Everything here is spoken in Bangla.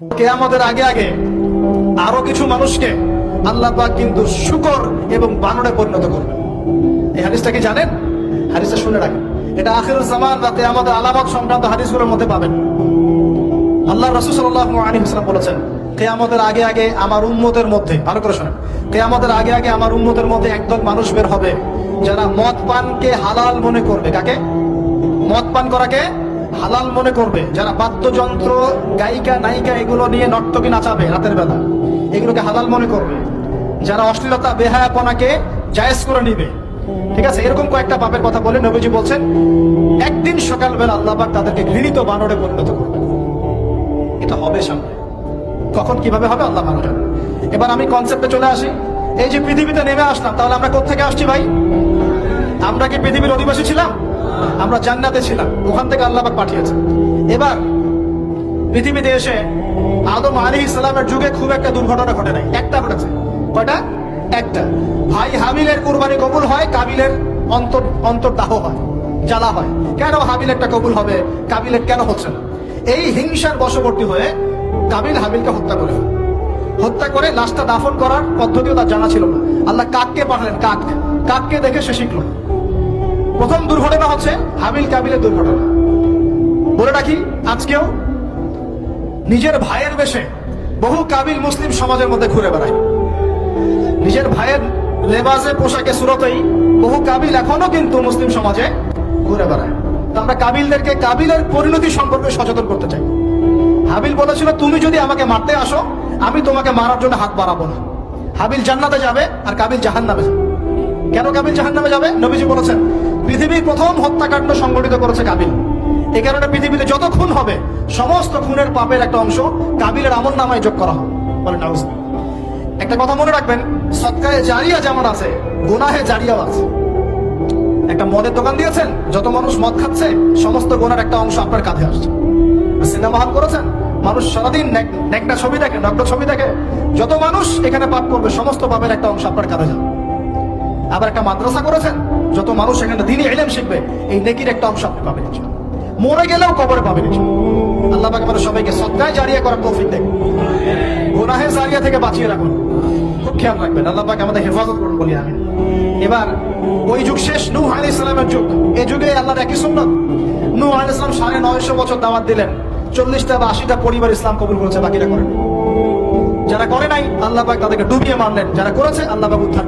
কেয়ামতের আগে আগে? আরও কিছু মানুষকে আল্লাহ পাক কিন্তু শুকর এবং বানরে পরিণত করবে এই হাদিসটা কি জানেন? হাদিসটা শুনে রাখেন। এটা আখির জামান, রাতে আমাদের আলামত সংক্রান্ত হাদিসগুলোর মধ্যে পাবেন। আল্লাহ রসুল সাল্লাহ আলী হাসলাম বলেছেন, কেয়ামতের আগে আগে আমার উন্মতের মধ্যে ভালো করে শোনেন। কেয়ামতের আগে আগে আমার উন্মতের মধ্যে একদল মানুষ বের হবে, যারা মদ পানকে হালাল মনে করবে। কাকে? মদ পান করাকে? হালাল মনে করবে, যারা বাদ্যযন্ত্র, গায়িকা, নায়িকা এগুলো নিয়ে নর্তকী নাচাবে রাতের বেলা, এগুলোকে হালাল মনে করবে। যারা অশ্লীলতা, বেহায়াপনাকে জায়েজ করে নিবে, ঠিক আছে? এরকম কয়েকটা পাপের কথা বলে নবীজি বলছেন, একদিন সকালবেলা আল্লাহ পাক তাদেরকে ঘৃণিত বানরে পরিণত করবে এটা হবে সামনে। কখন কীভাবে হবে আল্লাহ ভালো এবার আমি কনসেপ্টে চলে আসি। এই যে পৃথিবীতে নেমে আসলাম, তাহলে আমরা কোথেকে আসছি ভাই? আমরা কি পৃথিবীর অধিবাসী ছিলাম? আমরা জান্নাতে ছিলাম, ওখান থেকে আল্লাহ পাঠিয়েছে। এবার পৃথিবীতে এসে আদম আলী ইসলামের যুগে খুব একটা দুর্ঘটনা ঘটে নাই। একটা ঘটেছে। কয়টা? একটা। ভাই হাবিলের কুরবানি কবুল হয়, কাবিলের অন্তর অন্তর্দাহ হয়, জ্বালা হয়। কেন হাবিলেরটা কবুল হবে? কাবিলের কেন হচ্ছে না? এই হিংসার বশবর্তী হয়ে কাবিল হাবিলকে হত্যা করে। হত্যা করে লাশটা দাফন করার পদ্ধতিও তার জানা ছিল না। আল্লাহ কাককে পাঠালেন কাক কাককে দেখে সে শিখলো। প্রথম দুর্ঘটনা হচ্ছে হাবিল কাবিলের দুর্ঘটনা। বলে রাখি, আজকেও নিজের ভাইয়ের বেশে বহু কাবিল মুসলিম সমাজের মধ্যে ঘুরে বেড়ায়। নিজের ভাইয়ের লেবাসে, পোশাকে, সুরতেই বহু কাবিল এখনও কিন্তু মুসলিম সমাজে ঘুরে বেড়ায়। তো আমরা কাবিলদেরকে কাবিলের পরিণতি সম্পর্কে সচেতন করতে চাই। হাবিল বলেছিল, তুমি যদি আমাকে মারতে আসো, আমি তোমাকে মারার জন্য হাত বাড়াবো না। হাবিল জান্নাতে যাবে আর কাবিল জাহান্নামে যাবে। কেন কাবিল জাহান্নামে যাবে? নবীজি বলেছেন পৃথিবীর প্রথম হত্যাকাণ্ড সংগঠিত করেছে কাবিল। এ কারণে পৃথিবীতে যত খুন হবে, সমস্ত খুনের পাপের একটা অংশ কাবিলের আমল নামায় যোগ করা হবে। একটা কথা মনে রাখবেন, সৎকায় জারিয়া যেমন আছে, গুনাহে জারিয়াও আছে। একটা মদের দোকান দিয়েছেন, যত মানুষ মদ খাচ্ছে, সমস্ত গোনার একটা অংশ আপনার কাঁধে আসছে। সিনেমা হল করেছেন, মানুষ সারাদিন একটা ছবি দেখে, নগ্ন ছবি দেখে, যত মানুষ এখানে পাপ করবে, সমস্ত পাপের একটা অংশ আপনার কাঁধে যাবে। আবার একটা মাদ্রাসা করেছেন যত মানুষ এখানে দিনই এলেম শিখবে, এই নেকির একটা অংশ আপনি পাবেন মরে গেলেও কবরে পাবেন আল্লাহ আমাদের সবাইকে সৎকায় জারিয়া করার তৌফিক দেখ গুনাহে জারিয়া থেকে বাঁচিয়ে রাখুন। খুব খেয়াল রাখবেন, আল্লাহ আমাদের হেফাজত করুন বলি আমি এবার, ওই যুগ শেষ, নূহ আলাইহিস সালামের যুগ। এই যুগে আল্লাহর একই সুন্নত। নূহ আলাইহিস সালাম সাড়ে নয়শো বছর দাওয়াত দিলেন। চল্লিশটা বা আশিটা পরিবার ইসলাম কবুল করেছে বাকিরা করেন। যারা করে নাই, আল্লাহ পাক তাদেরকে ডুবিয়ে মারলেন। যারা করেছে, আল্লাহ পাক উদ্ধার